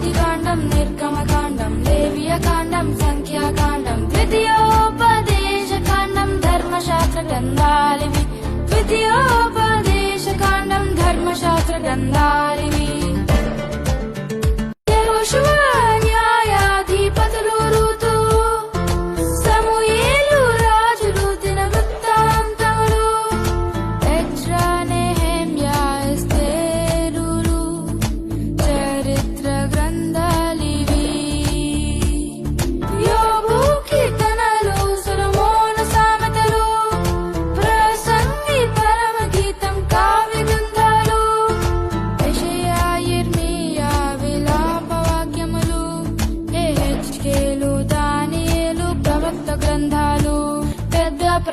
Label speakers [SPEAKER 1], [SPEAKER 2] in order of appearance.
[SPEAKER 1] ఆదికాండం నిర్గమకాండం లేవియకాండం సంఖ్యాకాండం ద్వితీయోపదేశ కాండం ధర్మశాస్త్ర గ్రంథాలి ద్వితీయోపదేశ ధర్మశాస్త్ర గ్రంథాలి